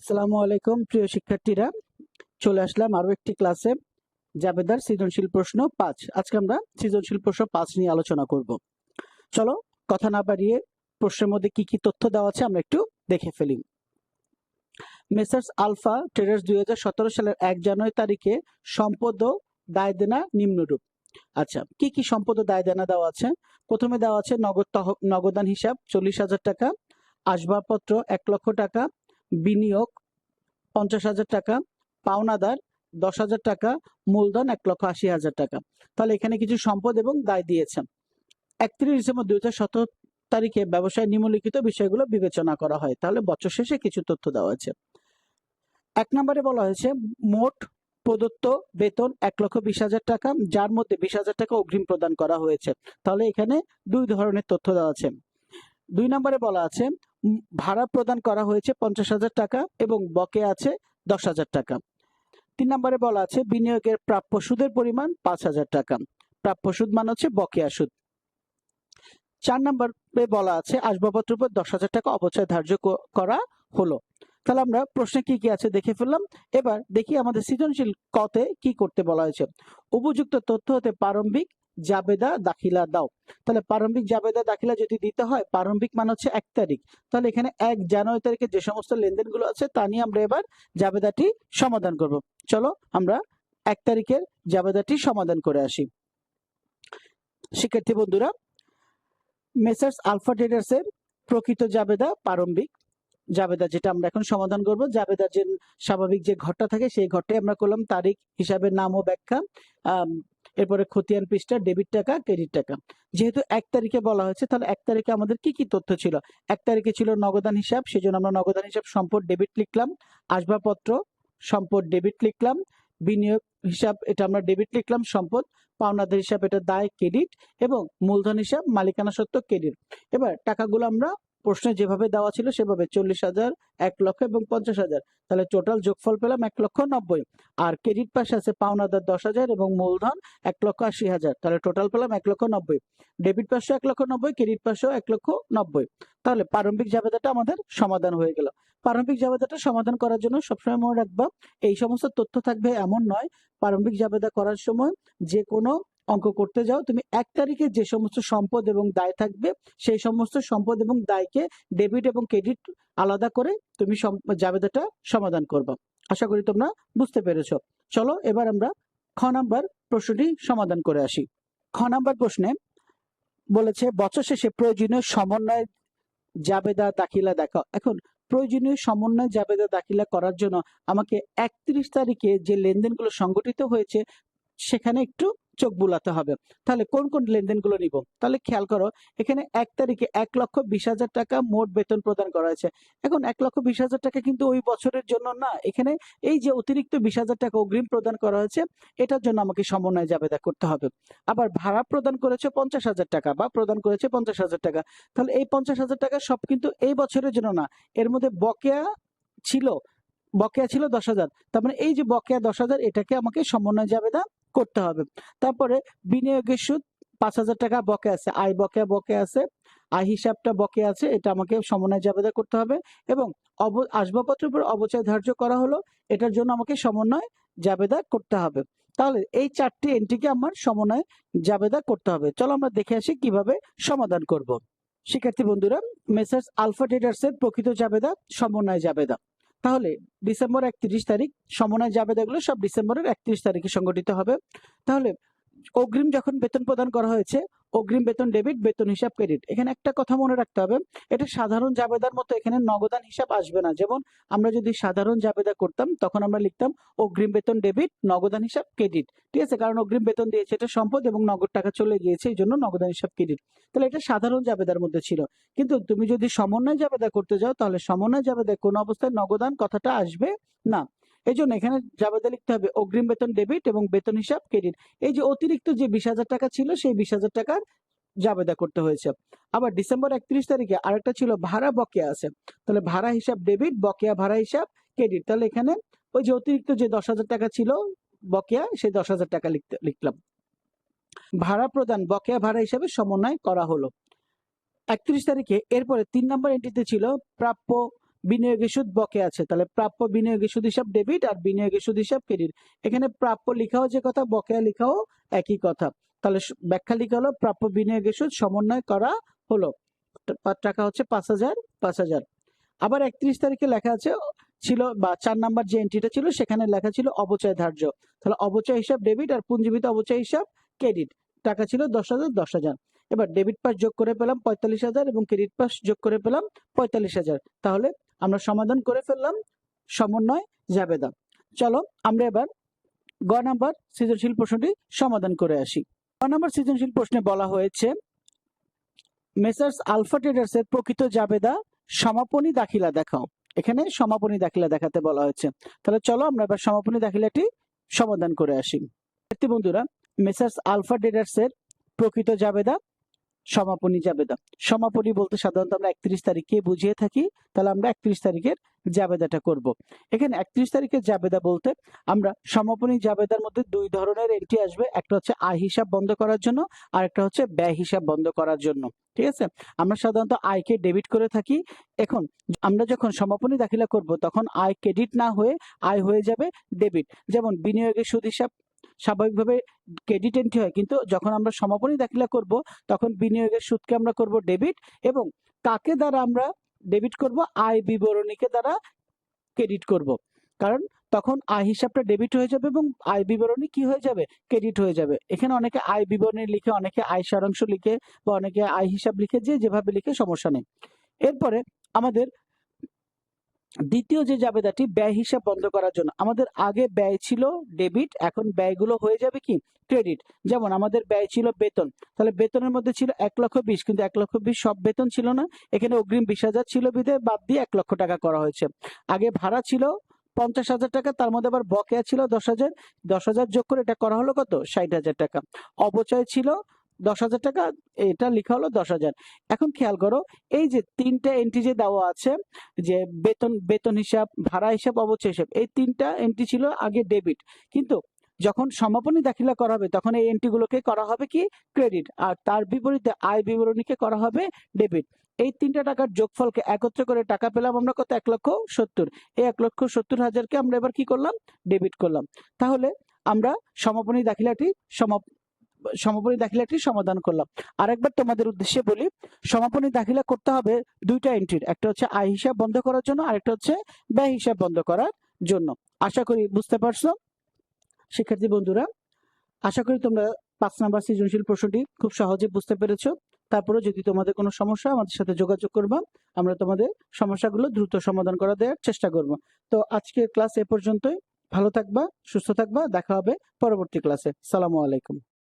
আসসালামু আলাইকুম, প্রিয় শিক্ষার্থীরা। চলে আসলাম আরও একটি ক্লাসে, জাবেদার সৃজনশীল প্রশ্ন পাঁচ। আজকে আমরা সৃজনশীল প্রশ্ন পাঁচ নিয়ে আলোচনা করব। চলো, কথা না বাড়িয়ে প্রশ্নের মধ্যে কি কি তথ্য দেওয়া আছে আমরা একটু দেখে ফেলি। মেসার্স আলফা ট্রেডার্স দুই সালের এক জানুয়ারি তারিখে সম্পদ ও দায় দেনা নিম্নরূপ। আচ্ছা কি কি সম্পদ দায় দেনা দেওয়া আছে? প্রথমে দেওয়া আছে নগদ নগদান হিসাব চল্লিশ হাজার টাকা, আসবাবপত্র এক লক্ষ টাকা, বিনিয়োগ পঞ্চাশ হাজার টাকা, পাওনাদার দশ হাজার টাকা, মূলধন এক লক্ষ আশি হাজার টাকা। তাহলে এখানে কিছু সম্পদ এবং দায় দিয়েছেন একত্রিশ ডিসেম্বর দুই হাজার সতেরো তারিখে ব্যবসায় নিম্নলিখিত বিষয়গুলো বিবেচনা করা হয়। তাহলে বছর শেষে কিছু তথ্য দেওয়া আছে। এক নম্বরে বলা হয়েছে, মোট প্রদত্ত বেতন এক লক্ষ বিশ হাজার টাকা, যার মধ্যে বিশ হাজার টাকা অগ্রিম প্রদান করা হয়েছে। তাহলে এখানে দুই ধরনের তথ্য দেওয়া আছে। দুই নম্বরে বলা আছে ভাড়া প্রদান করা হয়েছে পঞ্চাশ হাজার টাকা এবং বকে আছে দশ হাজার টাকা। তিন নম্বরে বলা আছে, বিনিয়োগের প্রাপ্য সুদের পরিমাণ পাঁচ হাজার টাকা। প্রাপ্য সুদ মানে হচ্ছে বকেয়া সুদ। চার নম্বরে বলা আছে, আসবাবপত্রের উপর দশ হাজার টাকা অবচয় ধার্য করা হলো। তাহলে আমরা প্রশ্নে কি কি আছে দেখে ফেললাম। এবার দেখি আমাদের সৃজনশীল কতে কি করতে বলা হয়েছে। উপযুক্ত তথ্য হতে প্রারম্ভিক জাবেদা দাখিলা দাও। তাহলে প্রারম্ভিক জাবেদা দাখিলা যদি দিতে হয়, প্রারম্ভিক মানে হচ্ছে এক তারিখ। তাহলে এখানে এক জানুয়ারি তারিখে যে সমস্ত লেনদেনগুলো আছে, তা নিয়ে আমরা এবার জাবেদাটি সমাধান করব। চলো আমরা এক তারিখের জাবেদাটি সমাধান করে আসি। শিক্ষার্থী বন্ধুরা, মেসার্স আলফা ট্রেডার্সের প্রকৃত জাবেদা প্রারম্ভিক। জাবেদা, যেটা আমরা এখন সমাধান করব। জাবেদার যে স্বাভাবিক যে ঘরটা থাকে, সেই ঘরটাই আমরা করলাম। তারিখ হিসাবে নাম ও ব্যাখ্যা এরপরে খতিয়ান পৃষ্ঠা, ডেবিট টাকা, ক্রেডিট টাকা। যেহেতু এক তারিখে বলা হয়েছে, তাহলে এক তারিখে আমাদের কি কি তথ্য ছিল? এক তারিখে ছিল নগদান হিসাব, সেজন্য আমরা নগদান হিসাব সম্পদ ডেবিট লিখলাম। আসবাবপত্র সম্পদ ডেবিট লিখলাম। বিনিয়োগ হিসাব, এটা আমরা ডেবিট লিখলাম সম্পদ। পাওনাদের হিসাব, এটা দায় ক্রেডিট। এবং মূলধন হিসাব, মালিকানা সত্ত্ব ক্রেডিট। এবার টাকাগুলো আমরা প্রশ্নে যেভাবে দেওয়া ছিল সেভাবে চল্লিশ হাজার, এক লক্ষ এবং পঞ্চাশ হাজার। তাহলে টোটাল যোগফল পেলাম এক লক্ষ নব্বই। আর ক্রেডিট পাশে আছে পাওনাদার দশ হাজার এবং মূলধন এক লক্ষ আশি হাজার। তাহলে টোটাল পেলাম এক লক্ষ নব্বই। ডেবিট পাশে এক লক্ষ নব্বই ক্রেডিট পাশেও এক লক্ষ নব্বই। তাহলে প্রারম্ভিক জাবেদাটা আমাদের সমাধান হয়ে গেল। প্রারম্ভিক জাবেদাটা সমাধান করার জন্য সবসময় মনে রাখবা, এই সমস্ত তথ্য থাকবে এমন নয়। প্রারম্ভিক জাবেদা করার সময় যে কোনো অঙ্ক করতে যাও। তুমি এক তারিখে যে সমস্ত সম্পদ এবং দায় থাকবে, সেই সমস্ত সম্পদ এবং দায়কে ডেবিট এবং ক্রেডিট আলাদা করে তুমি জাবেদাটা সমাধান করবা। আশা করি তোমরা বুঝতে পেরেছ। চলো এবার আমরা খ নাম্বার প্রশ্নটি সমাধান করে আসি। খ নাম্বার প্রশ্নে বলেছে, বছর শেষে প্রয়োজনীয় সমন্বয় জাবেদা দাখিলা দেখা, এখন প্রয়োজনীয় সমন্বয় জাবেদা দাখিলা করার জন্য আমাকে একত্রিশ তারিখে যে লেনদেনগুলো সংগঠিত হয়েছে, সেখানে একটু চোখ বুলাতে হবে। তাহলে কোন কোন লেনদেনগুলো নিব? তাহলে খেয়াল করো, এখানে এক তারিখে এক লক্ষ বিশ হাজার টাকা মোট বেতন প্রদান করা হয়েছে। এখন এক লক্ষ বিশ হাজার টাকা কিন্তু ওই বছরের জন্য না। এখানে এই যে অতিরিক্ত বিশ হাজার টাকা অগ্রিম প্রদান করা হয়েছে, এটার জন্য আমাকে সমন্বয় জাবেদা করতে হবে। আবার ভাড়া প্রদান করেছে পঞ্চাশ হাজার টাকা বা প্রদান করেছে পঞ্চাশ হাজার টাকা। তাহলে এই পঞ্চাশ হাজার টাকা সব কিন্তু এই বছরের জন্য না। এর মধ্যে বকেয়া ছিল বকেয়া ছিল দশ হাজার। তার মানে এই যে বকেয়া দশ হাজার, এটাকে আমাকে সমন্বয় জাবেদা করতে হবে। তারপরে বিনিয়োগের সুদ পাঁচ হাজার টাকা বকে আছে। আয় বকেয়া বকে আছে। আয় হিসাবটা বকে আছে। এটা আমাকে সমন্বয় জাবেদা করতে হবে এবং অব, আসবাবপত্রের উপর অবচয় ধার্য করা হলো। এটার জন্য আমাকে সমন্বয় জাবেদা করতে হবে। তাহলে এই চারটি এন্ট্রিকে আমার সমন্বয় জাবেদা করতে হবে। চলো আমরা দেখে আসি কীভাবে সমাধান করব। শিক্ষার্থী বন্ধুরা মেসার্স আলফা ট্রেডার্সের প্রকৃত জাবেদা, সমন্বয় জাবেদা। তাহলে ডিসেম্বর একত্রিশ তারিখ সমন্বয় জাবেদাগুলো সব ডিসেম্বরের একত্রিশ তারিখে সংগঠিত হবে। তাহলে অগ্রিম যখন বেতন প্রদান করা হয়েছে, অগ্রিম বেতন ডেবিট বেতন হিসাব ক্রেডিট এখানে একটা কথা মনে রাখতে হবে, এটা সাধারণ জাবেদার মতো এখানে নগদান হিসাব আসবে না। যেমন আমরা যদি সাধারণ জাবেদা করতাম, তখন আমরা লিখতাম অগ্রিম বেতন ডেবিট নগদান হিসাব ক্রেডিট ঠিক আছে? কারণ অগ্রিম বেতন দিয়েছে এটা সম্পদ এবং নগদ টাকা চলে গিয়েছে, এই জন্য নগদান হিসাব ক্রেডিট তাহলে এটা সাধারণ জাবেদার মধ্যে ছিল। কিন্তু তুমি যদি সমন্বয় জাবেদা করতে যাও, তাহলে সমন্বয় জাবেদায় কোনো অবস্থায় নগদান কথাটা আসবে না। এই জন্য এখানে জাবেদা লিখতে হবে অগ্রিম বেতন ডেবিট এবং বেতন হিসাব ক্রেডিট এই যে অতিরিক্ত যে বিশ হাজার টাকা ছিল, সেই বিশ হাজার টাকার জাবেদা করতে হয়েছে। আবার ডিসেম্বর একত্রিশ তারিখে আরেকটা ছিল ভাড়া বকেয়া আছে। তাহলে ভাড়া হিসাব ডেবিট বকেয়া ভাড়া হিসাব ক্রেডিট তাহলে এখানে ওই যে অতিরিক্ত যে দশ হাজার টাকা ছিল বকেয়া, সেই দশ হাজার টাকা লিখতে, লিখলাম। ভাড়া প্রদান, বকেয়া ভাড়া হিসাবে সমন্বয় করা হলো। একত্রিশ তারিখে এরপরে তিন নম্বর এন্ট্রিতে ছিল প্রাপ্য বিনিয়োগের সুদ বকে আছে। তাহলে প্রাপ্য বিনিয়োগের সুদ হিসাব ডেবিট আর বিনিয়োগের সুদ হিসাব ক্রেডিট। এখানে প্রাপ্য লেখাও যে কথা, বকেয়া লেখাও একই কথা। তাহলে ব্যাখ্যা লেখা হলো, প্রাপ্য বিনিয়োগের সুদ সমন্বয় করা হলো। টাকা হচ্ছে পাঁচ হাজার পাঁচ হাজার। আবার একত্রিশ তারিখে লেখা আছে, ছিল বা চার নাম্বার যে এন্ট্রিটা ছিল, সেখানে লেখা ছিল অবচয় ধার্য। তাহলে অবচয় হিসাব ডেবিট আর পুঞ্জীবিত অবচয় হিসাব ক্রেডিট। টাকা ছিল দশ হাজার দশ হাজার। এবার ডেবিট পাস যোগ করে পেলাম পঁয়তাল্লিশ হাজার এবং ক্রেডিট পাস যোগ করে পেলাম পঁয়তাল্লিশ হাজার। তাহলে আমরা সমাধান করে ফেললাম, সমন্বয় জাবেদা চলো আমরা এবার গ নাম্বার সৃজনশীল প্রশ্নটি সমাধান করে আসি। গ নাম্বার সৃজনশীল প্রশ্নে বলা হয়েছে, মেসার্স আলফা ট্রেডার্স এর প্রকৃত জাবেদা সমাপনী দাখিলা দেখাও। এখানে সমাপনী দাখিলা দেখাতে বলা হয়েছে। তাহলে চলো আমরা এবার সমাপনী দাখিলাটি সমাধান করে আসি। বন্ধুরা, মেসার্স আলফা ট্রেডার্স এর প্রকৃত জাবেদা সমাপনী জাবেদা। সমাপনী বলতে সাধারণত আমরা একত্রিশ তারিখকে বুঝিয়ে থাকি, তাহলে আমরা একত্রিশ তারিখের জাবেদাটা করব। এখানে একত্রিশ তারিখের জাবেদা বলতে আমরা সমাপনী জাবেদার মধ্যে দুই ধরনের এন্ট্রি আসবে, একটা হচ্ছে আয় হিসাব বন্ধ করার জন্য, আর একটা হচ্ছে ব্যয় হিসাব বন্ধ করার জন্য। ঠিক আছে? আমরা সাধারণত আয়কে ডেবিট করে থাকি। এখন আমরা যখন সমাপনী দাখিলা করব, তখন আয় ক্রেডিট না হয়ে আয় হয়ে যাবে ডেবিট যেমন বিনিয়োগের সুদ হিসাব স্বাভাবিকভাবে ক্রেডিট এন্ট্রি হয়। কিন্তু যখন আমরা সমাপনী দাখিলা করব, তখন বিনিয়োগের সুদকে আমরা করব ডেবিট এবং কাকে দ্বারা আমরা ডেবিট করব? আয় বিবরণীকে দ্বারা ক্রেডিট করব। কারণ তখন আয় হিসাবটা ডেবিট হয়ে যাবে এবং আয় বিবরণী কি হয়ে যাবে? ক্রেডিট হয়ে যাবে। এখানে অনেকে আয় বিবরণী লিখে, অনেকে আয় সারাংশ লিখে বা অনেকে আয় হিসাব লিখে যে যেভাবে লিখে সমস্যা নেই। এরপরে আমাদের দ্বিতীয় যে জাবেদাটি, ব্যয় হিসাব বন্ধ করার জন্য। আমাদের আগে ব্যয় ছিল ডেবিট, এখন ব্যয়গুলো হয়ে যাবে কি? ক্রেডিট। যেমন আমাদের ব্যয় ছিল বেতন। তাহলে বেতনের মধ্যে ছিল এক লক্ষ বিশ, কিন্তু এক লক্ষ বিশ সব বেতন ছিল না। এখানে অগ্রিম বিশ হাজার ছিল বিধে, বাদ দিয়ে এক লক্ষ টাকা করা হয়েছে। আগে ভাড়া ছিল পঞ্চাশ হাজার টাকা, তার মধ্যে আবার বকেয়া ছিল দশ হাজার। দশ হাজার যোগ করে এটা করা হলো কত? ষাট হাজার টাকা। অবচয় ছিল দশ হাজার টাকা, এটা লেখা হলো দশ হাজার। এখন খেয়াল করো, এই যে তিনটা এন্ট্রি যে দেওয়া আছে, যে বেতন বেতন হিসাব, ভাড়া হিসাব, অবচয় হিসাব, এই তিনটা এন্ট্রি ছিল আগে ডেবিট কিন্তু যখন সমাপনী দাখিলা করা হবে, তখন এই এন্ট্রি গুলোকে করা হবে কি? ক্রেডিট আর তার বিপরীতে আয় বিবরণীকে করা হবে ডেবিট এই তিনটা টাকার যোগফলকে একত্র করে টাকা পেলাম আমরা কত? এক লক্ষ সত্তর। এই এক লক্ষ সত্তর হাজারকে আমরা এবার কি করলাম? ডেবিট করলাম। তাহলে আমরা সমাপনী দাখিলাটি সমা সমাপনী দাখিলাটি সমাধান করলাম। আরেকবার তোমাদের উদ্দেশ্যে বলি, সমাপনী দাখিলা করতে হবে দুইটা এন্ট্রির একটা হচ্ছে আয় হিসাব বন্ধ করার জন্য, আরেকটা হচ্ছে ব্যয় হিসাব বন্ধ করার জন্য। আশা করি বুঝতে পারছ? শিক্ষার্থী বন্ধুরা, আশা করি তোমরা পাঁচ নাম্বার সৃজনশীল প্রশ্নটি খুব সহজে বুঝতে পেরেছ। তারপরে যদি তোমাদের কোনো সমস্যা আমাদের সাথে যোগাযোগ করবা। আমরা তোমাদের সমস্যাগুলো দ্রুত সমাধান করা দেওয়ার চেষ্টা করব। তো আজকের ক্লাস এ পর্যন্তই। ভালো থাকবা, সুস্থ থাকবা। দেখা হবে পরবর্তী ক্লাসে। সালামু আলাইকুম।